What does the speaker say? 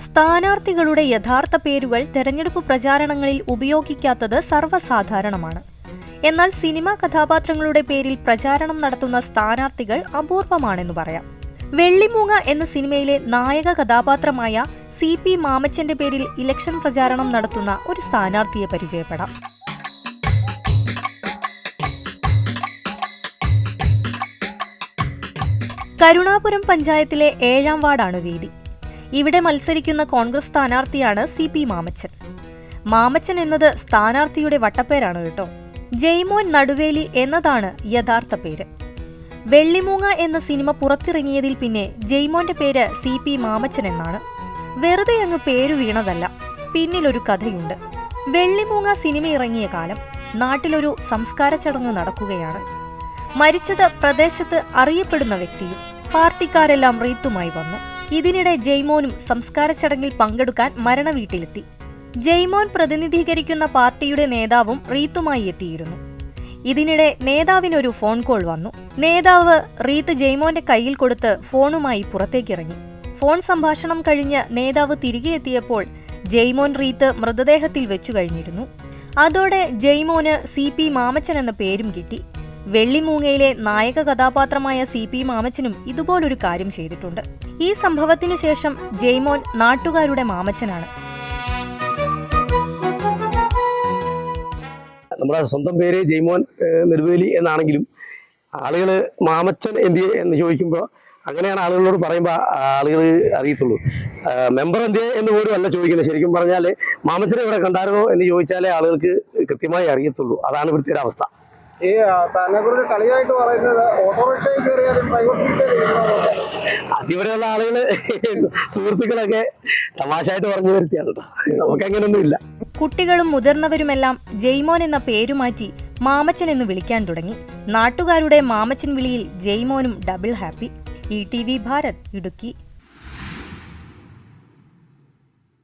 സ്ഥാനാർത്ഥികളുടെ യഥാർത്ഥ പേരുകൾ തെരഞ്ഞെടുപ്പ് പ്രചാരണങ്ങളിൽ ഉപയോഗിക്കാത്തത് സർവസാധാരണമാണ്. എന്നാൽ സിനിമാ കഥാപാത്രങ്ങളുടെ പേരിൽ പ്രചാരണം നടത്തുന്ന സ്ഥാനാർത്ഥികൾ അപൂർവമാണെന്ന് പറയാം. വെള്ളിമൂങ്ങ എന്ന സിനിമയിലെ നായക കഥാപാത്രമായ സി പി മാമച്ചന്റെ പേരിൽ ഇലക്ഷൻ പ്രചാരണം നടത്തുന്ന ഒരു സ്ഥാനാർത്ഥിയെ പരിചയപ്പെടാം. കരുണാപുരം പഞ്ചായത്തിലെ ഏഴാം വാർഡാണ് വേദി ഇവിടെ മത്സരിക്കുന്ന കോൺഗ്രസ് സ്ഥാനാർത്ഥിയാണ് സി പി മാമച്ചൻ. മാമച്ചൻ എന്നത് സ്ഥാനാർത്ഥിയുടെ വട്ടപ്പേരാണ് കേട്ടോ. ജയ്മോൻ നടുവേലി എന്നതാണ് യഥാർത്ഥ പേര്. വെള്ളിമൂങ്ങ എന്ന സിനിമ പുറത്തിറങ്ങിയതിൽ പിന്നെ ജയ്മോന്റെ പേര് സി പി മാമച്ചൻ എന്നാണ്. വെറുതെ അങ്ങ് പേരു വീണതല്ല പിന്നിലൊരു കഥയുണ്ട്. വെള്ളിമൂങ്ങ സിനിമ ഇറങ്ങിയ കാലം നാട്ടിലൊരു സംസ്കാര ചടങ്ങ് നടക്കുകയാണ്. മരിച്ചത് പ്രദേശത്ത് അറിയപ്പെടുന്ന വ്യക്തിയും പാർട്ടിക്കാരെല്ലാം റീത്തുമായി വന്നു. ഇതിനിടെ ജയ്മോനും സംസ്കാര ചടങ്ങിൽ പങ്കെടുക്കാൻ മരണവീട്ടിലെത്തി. ജയ്മോൻ പ്രതിനിധീകരിക്കുന്ന പാർട്ടിയുടെ നേതാവും റീത്തുമായി എത്തിയിരുന്നു. ഇതിനിടെ നേതാവിനൊരു ഫോൺ കോൾ വന്നു. നേതാവ് റീത്ത് ജയ്മോന്റെ കയ്യിൽ കൊടുത്ത് ഫോണുമായി പുറത്തേക്കിറങ്ങി. ഫോൺ സംഭാഷണം കഴിഞ്ഞ് നേതാവ് തിരികെ എത്തിയപ്പോൾ ജയ്മോൻ റീത്ത് മൃതദേഹത്തിൽ വെച്ചു കഴിഞ്ഞിരുന്നു. അതോടെ ജയ്മോന് സി പി മാമച്ചൻ എന്ന പേരും കിട്ടി. വെള്ളിമൂങ്ങയിലെ നായക കഥാപാത്രമായ സി പി മാമച്ചനും ഇതുപോലൊരു കാര്യം ചെയ്തിട്ടുണ്ട്. ഈ സംഭവത്തിനു ശേഷം ജെയ്മോൻ നാട്ടുകാരുടെ മാമച്ചനാണ്. നമ്മുടെ സ്വന്തം പേര് ജെയ്മോൻ നെടുവേലി എന്നാണെങ്കിലും ആളുകൾ മാമച്ചൻ എന്ത് എന്ന് ചോദിക്കുമ്പോൾ അങ്ങനെയാണ് ആളുകളോട് പറയുമ്പോൾ ആളുകൾ അറിയത്തുള്ളൂ. മെമ്പർ എന്ത് എന്ന് പോലും അല്ല ചോദിക്കുന്നത്. ശരിക്കും പറഞ്ഞാൽ മാമച്ചനെ ഇവിടെ കണ്ടായിരുന്നോ എന്ന് ചോദിച്ചാലേ ആളുകൾക്ക് കൃത്യമായി അറിയത്തുള്ളൂ. അതാണ് ഇവിടുത്തെ ഒരു അവസ്ഥ. ഈ തന്നെ കുറിച്ച് കളിയായിട്ട് പറയുന്നത് ഓട്ടോറിക്ഷയിൽ കയറിയാലും പ്രൈവറ്റ് അതിവരെയുള്ള ആളുകൾ സുഹൃത്തുക്കളൊക്കെ തമാശയായിട്ട് പറഞ്ഞു വരുത്തിയാണ് നമുക്കങ്ങനൊന്നുമില്ല. കുട്ടികളും മുതിർന്നവരുമെല്ലാം ജയ്മോൻ എന്ന പേരു മാറ്റി മാമച്ചൻ എന്ന് വിളിക്കാൻ തുടങ്ങി. നാട്ടുകാരുടെ മാമച്ചൻ വിളിയിൽ ജയ്മോനും double happy E T V Bharat Idukki